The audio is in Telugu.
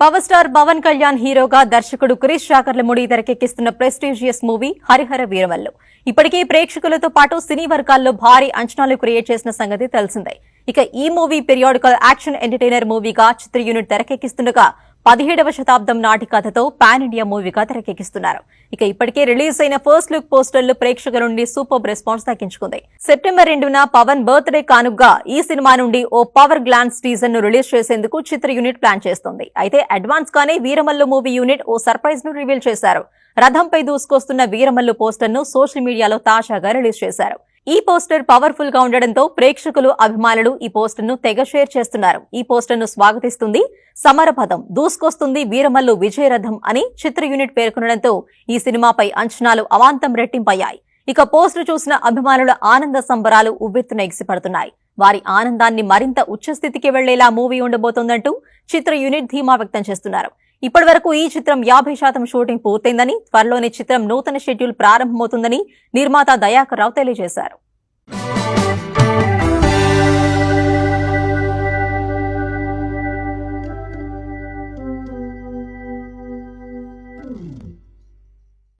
పవర్ స్టార్ పవన్ కళ్యాణ్ హీరోగా దర్శకుడు క్రిష్ శాకర్లముడి తెరకెక్కిస్తున్న ప్రెస్టీజియస్ మూవీ హరిహర వీరమల్లు ఇప్పటికే ప్రేక్షకులతో పాటు సినీ వర్గాల్లో భారీ అంచనాలు క్రియేట్ చేసిన సంగతి తెలిసిందే. ఇక ఈ మూవీ పీరియాడికల్ యాక్షన్ ఎంటర్టైనర్ మూవీగా చిత్ర యూనిట్ తెరకెక్కిస్తుండగా పదిహేడవ శతాబ్దం నాటి కథతో పాన్ ఇండియా మూవీగా తెరకెక్కిస్తున్నారు. ఇక ఇప్పటికే రిలీజ్ అయిన ఫస్ట్ లుక్ పోస్టర్లు ప్రేక్షకుల నుండి సూపర్ రెస్పాన్స్ దక్కించుకుంది సెప్టెంబర్ రెండున పవన్ బర్త్డే కానుగ్గా ఈ సినిమా నుండి ఓ పవర్ గ్లాన్స్ టీజర్ను రిలీజ్ చేసేందుకు చిత్ర యూనిట్ ప్లాన్ చేస్తోంది. అయితే అడ్వాన్స్ గానే వీరమల్లు మూవీ యూనిట్ ఓ సర్ప్రైజ్ను రివీల్ చేశారు. రథంపై దూసుకొస్తున్న వీరమల్లు పోస్టర్ను సోషల్ మీడియాలో తాజాగా రిలీజ్ చేశారు. ఈ పోస్టర్ పవర్ఫుల్గా ఉండడంతో ప్రేక్షకులు అభిమానులు ఈ పోస్టర్ను తెగ షేర్ చేస్తున్నారు. ఈ పోస్టర్ను స్వాగతిస్తుంది సమరపదం దూసుకొస్తుంది వీరమల్లు విజయరథం అని చిత్ర యూనిట్ పేర్కొనడంతో ఈ సినిమాపై అంచనాలు అవాంతం రెట్టింపయ్యాయి. ఇక పోస్టర్ చూసిన అభిమానుల ఆనంద సంబరాలు ఉవ్వెత్తున ఎగిసిపడుతున్నాయి. వారి ఆనందాన్ని మరింత ఉచ్చస్థితికి వెళ్ళేలా మూవీ ఉండబోతోందంటూ చిత్ర యూనిట్ ధీమా వ్యక్తం చేస్తున్నారు. ఇప్పటి వరకు ఈ చిత్రం యాభై శాతం షూటింగ్ పూర్తయిందని త్వరలోనే చిత్రం నూతన షెడ్యూల్ ప్రారంభమవుతుందని నిర్మాత దయాకర్ రావు తెలియజేశారు.